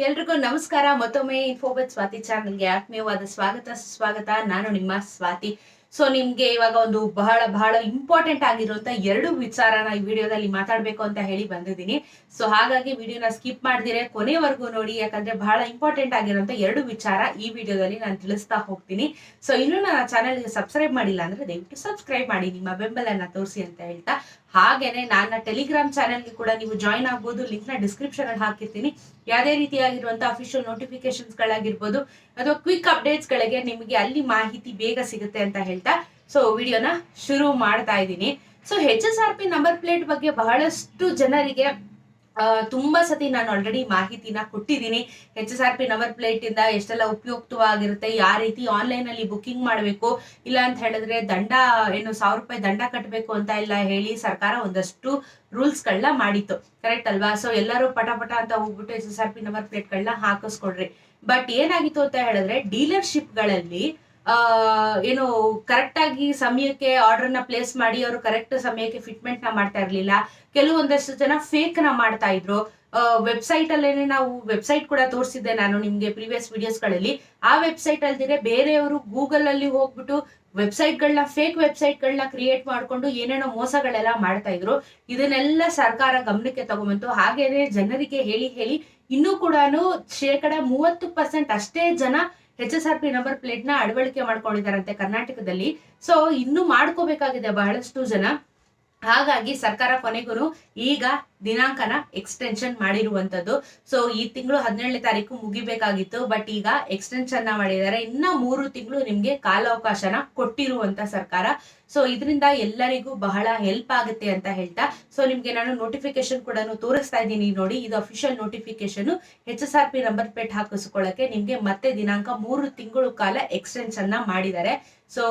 ಎಲ್ರಿಗೂ ನಮಸ್ಕಾರ. ಮತ್ತೊಮ್ಮೆ ಇನ್ಫೋಬತ್ ಸ್ವಾತಿ ಚಾನಲ್ಗೆ ಆತ್ಮೀಯವಾದ ಸ್ವಾಗತ. ಸುಸ್ವಾಗತ. ನಾನು ನಿಮ್ಮ ಸ್ವಾತಿ. ಸೊ ನಿಮ್ಗೆ ಇವಾಗ ಒಂದು ಬಹಳ ಬಹಳ ಇಂಪಾರ್ಟೆಂಟ್ ಆಗಿರುವಂತ ಎರಡು ವಿಚಾರನ ಈ ವಿಡಿಯೋದಲ್ಲಿ ಮಾತಾಡ್ಬೇಕು ಅಂತ ಹೇಳಿ ಬಂದಿದ್ದೀನಿ. ಸೊ ಹಾಗಾಗಿ ವಿಡಿಯೋನ ಸ್ಕಿಪ್ ಮಾಡ್ದಿರೆ, ಕೊನೆವರೆಗೂ ನೋಡಿ. ಯಾಕಂದ್ರೆ ಬಹಳ ಇಂಪಾರ್ಟೆಂಟ್ ಆಗಿರುವಂತ ಎರಡು ವಿಚಾರ ಈ ವಿಡಿಯೋದಲ್ಲಿ ನಾನು ತಿಳಿಸ್ತಾ ಹೋಗ್ತೀನಿ. ಸೊ ಇನ್ನು ನನ್ನ ಚಾನಲ್ಗೆ ಸಬ್ಸ್ಕ್ರೈಬ್ ಮಾಡಿಲ್ಲ ಅಂದ್ರೆ ದಯವಿಟ್ಟು ಸಬ್ಸ್ಕ್ರೈಬ್ ಮಾಡಿ. ನಿಮ್ಮ ಬೆಂಬಲನ ತೋರಿಸಿ ಅಂತ ಹೇಳ್ತಾ ಹಾಗೇನೆ ನನ್ನ ಟೆಲಿಗ್ರಾಮ್ ಚಾನೆಲ್ಗೆ ಕೂಡ ನೀವು ಜಾಯಿನ್ ಆಗ್ಬೋದು. ಲಿಂಕ್ನ ಡಿಸ್ಕ್ರಿಪ್ಷನ್ ಅಲ್ಲಿ ಹಾಕಿರ್ತೀನಿ. ಯಾವುದೇ ರೀತಿಯಾಗಿರುವಂತಹ ಅಫಿಷಿಯಲ್ ನೋಟಿಫಿಕೇಶನ್ಸ್ ಗಳಾಗಿರ್ಬೋದು. ಅಥವಾ ಕ್ವಿಕ್ ಅಪ್ಡೇಟ್ಸ್ ಗಳಿಗೆ ನಿಮಗೆ ಅಲ್ಲಿ ಮಾಹಿತಿ ಬೇಗ ಸಿಗುತ್ತೆ ಅಂತ ಹೇಳ್ತಾ. ಸೊ ವಿಡಿಯೋನ ಶುರು ಮಾಡ್ತಾ ಇದ್ದೀನಿ. So H S R P number plate ಬಗ್ಗೆ ಬಹಳಷ್ಟು ಜನರಿಗೆ ತುಂಬಾ ಸತಿ ನಾನು ಆಲ್ರೆಡಿ ಮಾಹಿತಿನ ಕೊಟ್ಟಿದ್ದೀನಿ. H S R P number plate ಇಂದ ಎಷ್ಟೆಲ್ಲ ಉಪಯುಕ್ತವಾಗಿರುತ್ತೆ, ಯಾವ ರೀತಿ ಆನ್ಲೈನ್ ಅಲ್ಲಿ ಬುಕಿಂಗ್ ಮಾಡಬೇಕು, ಇಲ್ಲ ಅಂತ ಹೇಳಿದ್ರೆ ದಂಡ, ಏನು ಸಾವಿರ ರೂಪಾಯಿ ದಂಡ ಕಟ್ಟಬೇಕು ಅಂತ ಎಲ್ಲ ಹೇಳಿ ಸರ್ಕಾರ ಒಂದಷ್ಟು ರೂಲ್ಸ್ ಗಳನ್ನ ಮಾಡಿತ್ತು. ಕರೆಕ್ಟ್ ಅಲ್ವಾ? ಸೊ ಎಲ್ಲರೂ ಪಟಾಪಟ ಪಟ ಅಂತ ಹೋಗ್ಬಿಟ್ಟು H S R P number plate ಗಳನ್ನ ಹಾಕಿಸ್ಕೊಡ್ರಿ. ಬಟ್ ಏನಾಗಿತ್ತು ಅಂತ ಹೇಳಿದ್ರೆ ಡೀಲರ್ಶಿಪ್ಗಳಲ್ಲಿ ಆ ಏನು ಕರೆಕ್ಟ್ ಆಗಿ ಸಮಯಕ್ಕೆ ಆರ್ಡರ್ನ ಪ್ಲೇಸ್ ಮಾಡಿ ಅವರು ಕರೆಕ್ಟ್ ಸಮಯಕ್ಕೆ ಫಿಟ್ಮೆಂಟ್ನ ಮಾಡ್ತಾ ಇರ್ಲಿಲ್ಲ. ಕೆಲವೊಂದಷ್ಟು ಜನ ಫೇಕ್ನ ಮಾಡ್ತಾ ಇದ್ರು. ವೆಬ್ಸೈಟ್ ಅಲ್ಲೇನೆ ನಾವು ವೆಬ್ಸೈಟ್ ಕೂಡ ತೋರಿಸಿದ್ದೆ ನಾನು ನಿಮ್ಗೆ ಪ್ರೀವಿಯಸ್ ವಿಡಿಯೋಸ್ಗಳಲ್ಲಿ ಆ ವೆಬ್ಸೈಟ್ ಅಲ್ದಿರೆ ಬೇರೆಯವರು ಗೂಗಲ್ ಅಲ್ಲಿ ಹೋಗ್ಬಿಟ್ಟು ವೆಬ್ಸೈಟ್ ಗಳನ್ನ ಫೇಕ್ ವೆಬ್ಸೈಟ್ ಗಳನ್ನ ಕ್ರಿಯೇಟ್ ಮಾಡ್ಕೊಂಡು ಏನೇನೋ ಮೋಸಗಳೆಲ್ಲ ಮಾಡ್ತಾ ಇದ್ರು. ಇದನ್ನೆಲ್ಲ ಸರ್ಕಾರ ಗಮನಕ್ಕೆ ತಗೊಂಬಂತು. ಹಾಗೇನೆ ಜನರಿಗೆ ಹೇಳಿ ಹೇಳಿ ಇನ್ನೂ ಕೂಡ ಶೇಕಡ ಮೂವತ್ತು ಪರ್ಸೆಂಟ್ ಅಷ್ಟೇ ಜನ H S R P number ಪ್ಲೇಟ್ನ ಅಳವಡಿಕೆ ಮಾಡ್ಕೊಂಡಿದಾರಂತೆ ಕರ್ನಾಟಕದಲ್ಲಿ. ಸೊ ಇನ್ನು ಮಾಡ್ಕೋಬೇಕಾಗಿದೆ ಬಹಳಷ್ಟು ಜನ. ಹಾಗಾಗಿ ಸರ್ಕಾರ ಕೊನೆಗೂ ಈಗ ದಿನಾಂಕನ ಎಕ್ಸ್ಟೆನ್ಷನ್ ಮಾಡಿರುವಂತದ್ದು. ಸೊ ಈ ತಿಂಗಳು ಹದಿನೇಳನೇ ತಾರೀಕು ಮುಗಿಬೇಕಾಗಿತ್ತು ಬಟ್ ಈಗ ಎಕ್ಸ್ಟೆನ್ಷನ್ನ ಮಾಡಿದ್ದಾರೆ. ಇನ್ನ ಮೂರು ತಿಂಗಳು ನಿಮ್ಗೆ ಕಾಲಾವಕಾಶನ ಕೊಟ್ಟಿರುವಂತ ಸರ್ಕಾರ. ಸೊ ಇದರಿಂದ ಎಲ್ಲರಿಗೂ ಬಹಳ ಹೆಲ್ಪ್ ಆಗುತ್ತೆ ಅಂತ ಹೇಳ್ತಾ. ಸೊ ನಿಮ್ಗೆ ನಾನು ನೋಟಿಫಿಕೇಶನ್ ಕೂಡ ತೋರಿಸ್ತಾ ಇದ್ದೀನಿ ನೋಡಿ. ಇದು official notification H S R P number plate ಹಾಕಿಸ್ಕೊಳ್ಳಕ್ಕೆ ನಿಮ್ಗೆ ಮತ್ತೆ ದಿನಾಂಕ ಮೂರು ತಿಂಗಳು ಕಾಲ ಎಕ್ಸ್ಟೆನ್ಷನ್ನ ಮಾಡಿದ್ದಾರೆ. ಸೊ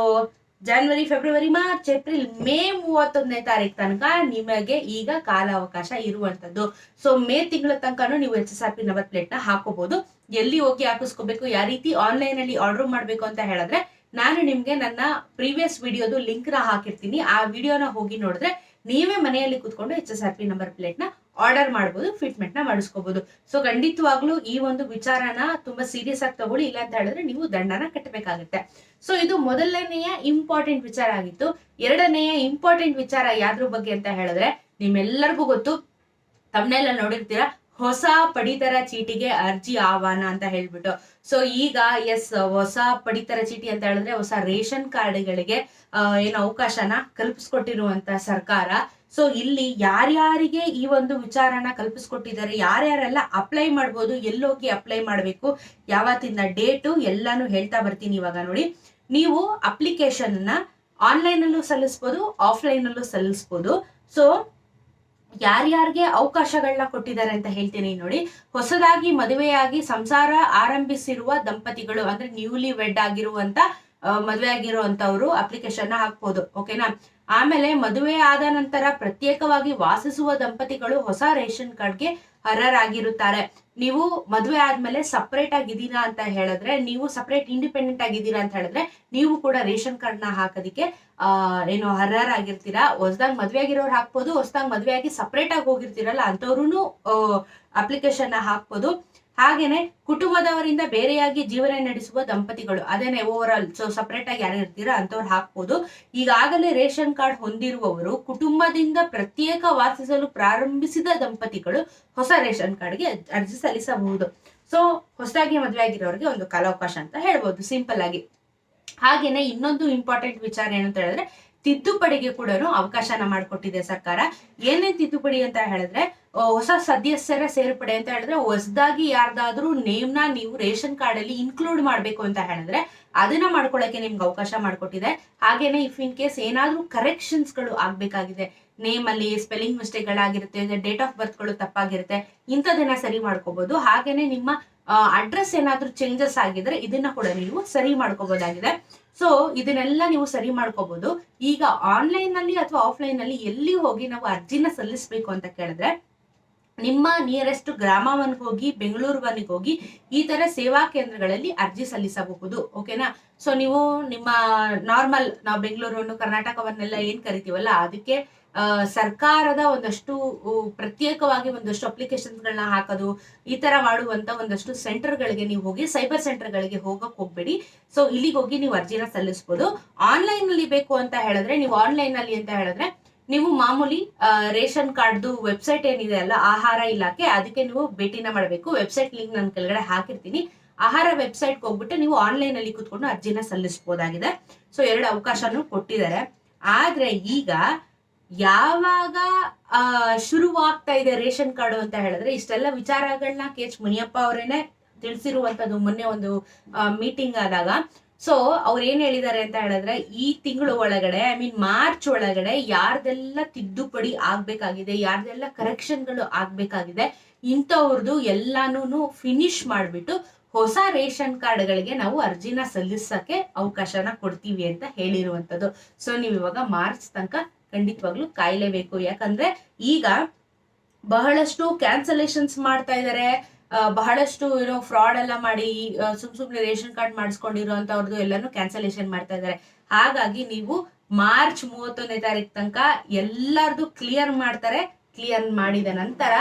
ಜನವರಿ ಫೆಬ್ರವರಿ ಮಾರ್ಚ್ ಏಪ್ರಿಲ್ ಮೇ ಮೂವತ್ತೊಂದನೇ ತಾರೀಕು ತನಕ ನಿಮಗೆ ಈಗ ಕಾಲಾವಕಾಶ ಇರುವಂತದ್ದು ಸೊ ಮೇ ತಿಂಗಳ ತನಕನೂ ನೀವು H S R P number ಪ್ಲೇಟ್ನ ಹಾಕೋಬಹುದು ಎಲ್ಲಿ ಹೋಗಿ ಹಾಕಿಸ್ಕೋಬೇಕು, ಯಾವ ರೀತಿ ಆನ್ಲೈನ್ ಅಲ್ಲಿ ಆರ್ಡರ್ ಮಾಡಬೇಕು ಅಂತ ಹೇಳಿದ್ರೆ, ನಾನು ನಿಮ್ಗೆ ನನ್ನ ಪ್ರೀವಿಯಸ್ ವಿಡಿಯೋದು ಲಿಂಕ್ನ ಹಾಕಿರ್ತೀನಿ. ಆ ವಿಡಿಯೋನ ಹೋಗಿ ನೋಡಿದ್ರೆ, ನೀವೇ ಮನೆಯಲ್ಲಿ ಕೂತ್ಕೊಂಡು H S R P number ಪ್ಲೇಟ್ನ order ಮಾಡಬಹುದು ಫಿಟ್ಮೆಂಟ್ನ ಮಾಡಿಸ್ಕೋಬಹುದು ಸೊ ಖಂಡಿತವಾಗ್ಲೂ ಈ ಒಂದು ವಿಚಾರನ ತುಂಬಾ ಸೀರಿಯಸ್ ಆಗಿ ತಗೊಳ್ಳಿ, ಇಲ್ಲ ಅಂತ ಹೇಳಿದ್ರೆ ನೀವು ದಂಡನ ಕಟ್ಟಬೇಕಾಗುತ್ತೆ. ಸೊ ಇದು ಮೊದಲನೆಯ ಇಂಪಾರ್ಟೆಂಟ್ ವಿಚಾರ ಆಗಿತ್ತು. ಎರಡನೆಯ ಇಂಪಾರ್ಟೆಂಟ್ ವಿಚಾರ ಯಾವ್ದ್ರ ಬಗ್ಗೆ ಅಂತ ಹೇಳಿದ್ರೆ, ನಿಮ್ಮೆಲ್ಲರಿಗೂ ಗೊತ್ತು. ತಮ್ಮನೆಲ್ಲ ನೋಡಿರ್ತೀರಾ, ಹೊಸ ಪಡಿತರ ಚೀಟಿಗೆ ಅರ್ಜಿ ಆಹ್ವಾನ ಅಂತ ಹೇಳ್ಬಿಟ್ಟು. ಸೊ ಈಗ ಎಸ್ ಹೊಸ ಪಡಿತರ ಚೀಟಿ ಅಂತ ಹೇಳಿದ್ರೆ, ಹೊಸ ರೇಷನ್ ಕಾರ್ಡ್ಗಳಿಗೆ ಏನು ಅವಕಾಶನ ಕಲ್ಪಿಸ್ಕೊಟ್ಟಿರುವಂತ ಸರ್ಕಾರ ಸೊ ಇಲ್ಲಿ ಯಾರ್ಯಾರಿಗೆ ಈ ಒಂದು ವಿಚಾರನ ಕಲ್ಪಿಸ್ಕೊಟ್ಟಿದ್ದಾರೆ, ಯಾರ್ಯಾರೆಲ್ಲ ಅಪ್ಲೈ ಮಾಡ್ಬೋದು, ಎಲ್ಲೋಗಿ ಅಪ್ಲೈ ಮಾಡಬೇಕು, ಯಾವತ್ತಿಂದ ಡೇಟು ಎಲ್ಲಾನು ಹೇಳ್ತಾ ಬರ್ತೀನಿ ಇವಾಗ ನೋಡಿ. ನೀವು ಅಪ್ಲಿಕೇಶನ್ನ ಆನ್ಲೈನ್ ಅಲ್ಲೂ ಸಲ್ಲಿಸ್ಬೋದು ಆಫ್ಲೈನ್ ಅಲ್ಲೂ ಸಲ್ಲಿಸ್ಬೋದು. ಸೊ ಯಾರ್ಯಾರಿಗೆ ಅವಕಾಶಗಳನ್ನ ಕೊಟ್ಟಿದ್ದಾರೆ ಅಂತ ಹೇಳ್ತೀನಿ ನೋಡಿ. ಹೊಸದಾಗಿ ಮದುವೆಯಾಗಿ ಸಂಸಾರ ಆರಂಭಿಸಿರುವ ದಂಪತಿಗಳು, ಅಂದ್ರೆ ನ್ಯೂಲಿ ವೆಡ್ ಆಗಿರುವಂತ ಮದುವೆ ಆಗಿರುವಂತವ್ರು ಅಪ್ಲಿಕೇಶನ್ ಹಾಕ್ಬೋದು ಓಕೆನಾ ಆಮೇಲೆ ಮದುವೆ ಆದ ನಂತರ ಪ್ರತ್ಯೇಕವಾಗಿ ವಾಸಿಸುವ ದಂಪತಿಗಳು ಹೊಸ ರೇಷನ್ ಕಾರ್ಡ್ಗೆ ಅರ್ಹರಾಗಿರುತ್ತಾರೆ. ನೀವು ಮದುವೆ ಆದ್ಮೇಲೆ ಸಪ್ರೇಟ್ ಆಗಿದ್ದೀರಾ ಅಂತ ಹೇಳಿದ್ರೆ, ನೀವು ಸಪ್ರೇಟ್ ಇಂಡಿಪೆಂಡೆಂಟ್ ಆಗಿದ್ದೀರಾ ಅಂತ ಹೇಳಿದ್ರೆ, ನೀವು ಕೂಡ ರೇಷನ್ ಕಾರ್ಡ್ನ ಹಾಕೋದಿಕ್ಕೆ, ಆ, ಏನು ಅರ್ಹರಾಗಿರ್ತೀರಾ? ಹೊಸದಾಗಿ ಮದ್ವೆ ಆಗಿರೋರು ಹಾಕ್ಬೋದು, ಹೊಸದಾಗಿ ಮದ್ವೆ ಆಗಿ ಸಪ್ರೇಟ್ ಆಗಿ ಹೋಗಿರ್ತೀರಲ್ಲ ಅಂತವ್ರು ಅಪ್ಲಿಕೇಶನ್ನ ಹಾಕ್ಬೋದು. ಹಾಗೇನೆ ಕುಟುಂಬದವರಿಂದ ಬೇರೆಯಾಗಿ ಜೀವನ ನಡೆಸುವ ದಂಪತಿಗಳು ಅದೇನೆ ಓವರ್ ಆಲ್ ಸೊ ಸಪ್ರೇಟ್ ಆಗಿ ಯಾರು ಇರ್ತೀರಾ ಅಂತವ್ರು ಹಾಕ್ಬೋದು. ಈಗಾಗಲೇ ರೇಷನ್ ಕಾರ್ಡ್ ಹೊಂದಿರುವವರು ಕುಟುಂಬದಿಂದ ಪ್ರತ್ಯೇಕ ವಾಸಿಸಲು ಪ್ರಾರಂಭಿಸಿದ ದಂಪತಿಗಳು ಹೊಸ ರೇಷನ್ ಕಾರ್ಡ್ಗೆ ಅರ್ಜಿ ಸಲ್ಲಿಸಬಹುದು. ಸೊ ಹೊಸದಾಗಿ ಮದುವೆ ಆಗಿರೋರಿಗೆ ಒಂದು ಕಾಲಾವಕಾಶ ಅಂತ ಹೇಳ್ಬೋದು ಸಿಂಪಲ್ ಆಗಿ ಹಾಗೇನೆ ಇನ್ನೊಂದು ಇಂಪಾರ್ಟೆಂಟ್ ವಿಚಾರ ಏನಂತ ಹೇಳಿದ್ರೆ ತಿದ್ದುಪಡಿಗೆ ಕೂಡ ಅವಕಾಶನ ಮಾಡಿಕೊಟ್ಟಿದೆ ಸರ್ಕಾರ. ಏನೇನ್ ತಿದ್ದುಪಡಿ ಅಂತ ಹೇಳಿದ್ರೆ ಹೊಸ ಸದಸ್ಯರ ಸೇರ್ಪಡೆ ಅಂತ ಹೇಳಿದ್ರೆ, ಹೊಸದಾಗಿ ಯಾರ್ದಾದ್ರೂ ನೇಮ್ನ ನೀವು ರೇಷನ್ ಕಾರ್ಡ್ ಅಲ್ಲಿ ಇನ್ಕ್ಲೂಡ್ ಮಾಡ್ಬೇಕು ಅಂತ ಹೇಳಿದ್ರೆ, ಅದನ್ನ ಮಾಡ್ಕೊಳಕ್ಕೆ ನಿಮ್ಗೆ ಅವಕಾಶ ಮಾಡಿಕೊಟ್ಟಿದೆ. ಹಾಗೇನೆ ಇಫ್ ಇನ್ ಕೇಸ್ ಏನಾದ್ರೂ ಕರೆಕ್ಷನ್ಸ್ಗಳು ಆಗ್ಬೇಕಾಗಿದೆ ನೇಮ್ ಅಲ್ಲಿ ಸ್ಪೆಲ್ಲಿಂಗ್ ಮಿಸ್ಟೇಕ್ ಗಳಾಗಿರುತ್ತೆ ಡೇಟ್ ಆಫ್ ಬರ್ತ್ಗಳು ತಪ್ಪಾಗಿರುತ್ತೆ ಇಂಥದನ್ನ ಸರಿ ಮಾಡ್ಕೋಬಹುದು ಹಾಗೇನೆ ನಿಮ್ಮ ಅಡ್ರೆಸ್ ಏನಾದ್ರೂ ಚೇಂಜಸ್ ಆಗಿದ್ರೆ ಇದನ್ನ ಕೂಡ ನೀವು ಸರಿ ಮಾಡ್ಕೋಬಹುದಾಗಿದೆ ಸೊ ಇದನ್ನೆಲ್ಲ ನೀವು ಸರಿ ಮಾಡ್ಕೋಬಹುದು ಈಗ ಆನ್ಲೈನ್ನಲ್ಲಿ ಅಥವಾ ಆಫ್ಲೈನ್ನಲ್ಲಿ ಎಲ್ಲಿ ಹೋಗಿ ನಾವು ಅರ್ಜಿನ ಸಲ್ಲಿಸಬೇಕು ಅಂತ ಕೇಳಿದ್ರೆ ನಿಮ್ಮ ನಿಯರೆಸ್ಟ್ ಗ್ರಾಮವನ್ನು ಹೋಗಿ ಬೆಂಗಳೂರುವನ್ಗೆ ಹೋಗಿ, ಈ ತರ ಸೇವಾ ಕೇಂದ್ರಗಳಲ್ಲಿ ಅರ್ಜಿ ಸಲ್ಲಿಸಬಹುದು ಓಕೆನಾ ಸೊ ನೀವು ನಿಮ್ಮ ನಾರ್ಮಲ್ ನಾವು ಬೆಂಗಳೂರನ್ನು, ಕರ್ನಾಟಕವನ್ನೆಲ್ಲ ಏನ್ ಕರಿತೀವಲ್ಲ, ಅದಕ್ಕೆ ಸರ್ಕಾರದ ಒಂದಷ್ಟು ಪ್ರತ್ಯೇಕವಾಗಿ ಒಂದಷ್ಟು ಅಪ್ಲಿಕೇಶನ್ಗಳನ್ನ ಹಾಕೋದು, ಈ ತರ ಮಾಡುವಂತ ಒಂದಷ್ಟು ಸೆಂಟರ್ಗಳಿಗೆ ನೀವು ಹೋಗಿ ಸೈಬರ್ ಸೆಂಟರ್ಗಳಿಗೆ ಹೋಗಕ್ ಹೋಗ್ಬೇಡಿ. ಸೊ ಇಲ್ಲಿಗೆ ಹೋಗಿ ನೀವು ಅರ್ಜಿನ ಸಲ್ಲಿಸಬಹುದು ಆನ್ಲೈನ್ ಅಲ್ಲಿ ಬೇಕು ಅಂತ ಹೇಳಿದ್ರೆ, ನೀವು ಆನ್ಲೈನ್ ಅಲ್ಲಿ ಅಂತ ಹೇಳಿದ್ರೆ ನೀವು ಮಾಮೂಲಿ ರೇಷನ್ ಕಾರ್ಡ್ದು ವೆಬ್ಸೈಟ್ ಏನಿದೆ ಅಲ್ಲ, ಆಹಾರ ಇಲಾಖೆ, ಅದಕ್ಕೆ ನೀವು ಭೇಟಿನ ಮಾಡಬೇಕು. ವೆಬ್ಸೈಟ್ ಲಿಂಕ್ ನಾನು ಕೆಳಗಡೆ ಹಾಕಿರ್ತೀನಿ. ಆಹಾರ ವೆಬ್ಸೈಟ್ಗೆ ಹೋಗ್ಬಿಟ್ಟು ನೀವು ಆನ್ಲೈನ್ ಅಲ್ಲಿ ಕೂತ್ಕೊಂಡು ಅರ್ಜಿನ ಸಲ್ಲಿಸಬಹುದಾಗಿದೆ ಸೊ, ಎರಡು ಅವಕಾಶನೂ ಕೊಟ್ಟಿದ್ದಾರೆ. ಆದ್ರೆ ಈಗ ಯಾವಾಗ ಶುರುವಾಗ್ತಾ ಇದೆ ರೇಷನ್ ಕಾರ್ಡ್ ಅಂತ ಹೇಳಿದ್ರೆ, ಇಷ್ಟೆಲ್ಲ ವಿಚಾರಗಳನ್ನ ಕೆ ಎಚ್ ಮುನಿಯಪ್ಪ ಅವರೇನೆ ತಿಳಿಸಿರುವಂತದ್ದು ಮೊನ್ನೆ ಒಂದು ಮೀಟಿಂಗ್ ಆದಾಗ. ಸೊ ಅವ್ರು ಏನ್ ಹೇಳಿದ್ದಾರೆ ಅಂತ ಹೇಳಿದ್ರೆ, ಈ ತಿಂಗಳು ಒಳಗಡೆ ಐ ಮೀನ್ ಮಾರ್ಚ್ ಒಳಗಡೆ ಯಾರ್ದೆಲ್ಲ ತಿದ್ದುಪಡಿ ಆಗ್ಬೇಕಾಗಿದೆ, ಯಾರ್ದೆಲ್ಲ ಕರೆಕ್ಷನ್ಗಳು ಆಗ್ಬೇಕಾಗಿದೆ ಇಂಥವ್ರದ್ದು ಎಲ್ಲಾನು ಫಿನಿಶ್ ಮಾಡ್ಬಿಟ್ಟು ಹೊಸ ರೇಷನ್ ಕಾರ್ಡ್ಗಳಿಗೆ ನಾವು ಅರ್ಜಿನ ಸಲ್ಲಿಸಕ್ಕೆ ಅವಕಾಶನ ಕೊಡ್ತೀವಿ ಅಂತ ಹೇಳಿರುವಂತದ್ದು ಸೊ ನೀವು ಇವಾಗ ಮಾರ್ಚ್ ತನಕ ಖಂಡಿತವಾಗ್ಲೂ ಕಾಯ್ಲೇಬೇಕು. ಯಾಕಂದ್ರೆ ಈಗ ಬಹಳಷ್ಟು ಕ್ಯಾನ್ಸಲೇಷನ್ಸ್ ಮಾಡ್ತಾ ಇದ್ದಾರೆ ಬಹಳಷ್ಟು ಇರೋ ಫ್ರಾಡ್ ಎಲ್ಲ ಮಾಡಿ ಸುಮ್ ಸುಮ್ನೆ ರೇಷನ್ ಕಾರ್ಡ್ ಮಾಡಿಸ್ಕೊಂಡಿರೋಂಥವ್ರದ್ದು ಎಲ್ಲಾನು ಕ್ಯಾನ್ಸಲೇಷನ್ ಮಾಡ್ತಾ ಇದ್ದಾರೆ ಹಾಗಾಗಿ ನೀವು ಮಾರ್ಚ್ ಮೂವತ್ತೊಂದನೇ ತಾರೀಕು ತನಕ ಎಲ್ಲಾರ್ದು ಕ್ಲಿಯರ್ ಮಾಡ್ತಾರೆ ಕ್ಲಿಯರ್ ಮಾಡಿದ ನಂತರ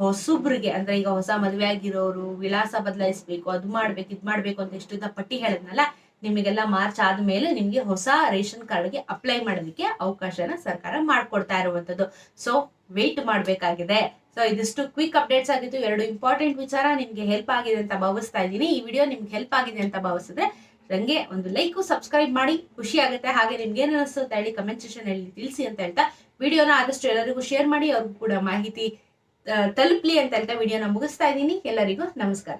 ಹೊಸಬ್ರಿಗೆ, ಅಂದ್ರೆ ಈಗ ಹೊಸ ಮದುವೆ ಆಗಿರೋರು, ವಿಳಾಸ ಬದಲಾಯಿಸ್ಬೇಕು, ಅದು ಮಾಡ್ಬೇಕು, ಇದ್ ಮಾಡ್ಬೇಕು ಅಂತ ಎಷ್ಟು ಪಟ್ಟಿ ಹೇಳಿದ್ನಲ್ಲ, ನಿಮಗೆಲ್ಲ ಮಾರ್ಚ್ ಆದ್ಮೇಲೆ ನಿಮ್ಗೆ ಹೊಸ ರೇಷನ್ ಕಾರ್ಡ್ಗೆ ಅಪ್ಲೈ ಮಾಡೋದಕ್ಕೆ ಅವಕಾಶನ ಸರ್ಕಾರ ಮಾಡ್ಕೊಡ್ತಾ ಇರುವಂತದ್ದು. ಸೊ ವೇಟ್ ಮಾಡ್ಬೇಕಾಗಿದೆ. ಸೊ ಇದಿಷ್ಟು ಕ್ವಿಕ್ ಅಪ್ಡೇಟ್ಸ್ ಆಗಿತ್ತು ಎರಡು ಇಂಪಾರ್ಟೆಂಟ್ ವಿಚಾರ ನಿಮ್ಗೆ ಹೆಲ್ಪ್ ಆಗಿದೆ ಅಂತ ಭಾವಿಸ್ತಾ ಇದ್ದೀನಿ. ಈ ವಿಡಿಯೋ ನಿಮ್ಗೆ ಹೆಲ್ಪ್ ಆಗಿದೆ ಅಂತ ಭಾವಿಸಿದ್ರೆ ನಂಗೆ ಒಂದು ಲೈಕ್ ಸಬ್ಸ್ಕ್ರೈಬ್ ಮಾಡಿ. ಖುಷಿ ಆಗುತ್ತೆ. ಹಾಗೆ ನಿಮ್ಗೆ ಏನು ಅಂತ ಹೇಳಿ ಕಮೆಂಟ್ ಸೆಕ್ಷನ್ ಅಲ್ಲಿ ತಿಳಿಸಿ ಅಂತ ಹೇಳ್ತಾ ವಿಡಿಯೋನ ಆದಷ್ಟು ಎಲ್ಲರಿಗೂ ಶೇರ್ ಮಾಡಿ. ಅವ್ರಿಗೂ ಕೂಡ ಮಾಹಿತಿ ತಲುಪ್ಲಿ ಅಂತ ಹೇಳ್ತಾ ವಿಡಿಯೋನ ಮುಗಿಸ್ತಾ ಇದ್ದೀನಿ. ಎಲ್ಲರಿಗೂ ನಮಸ್ಕಾರ.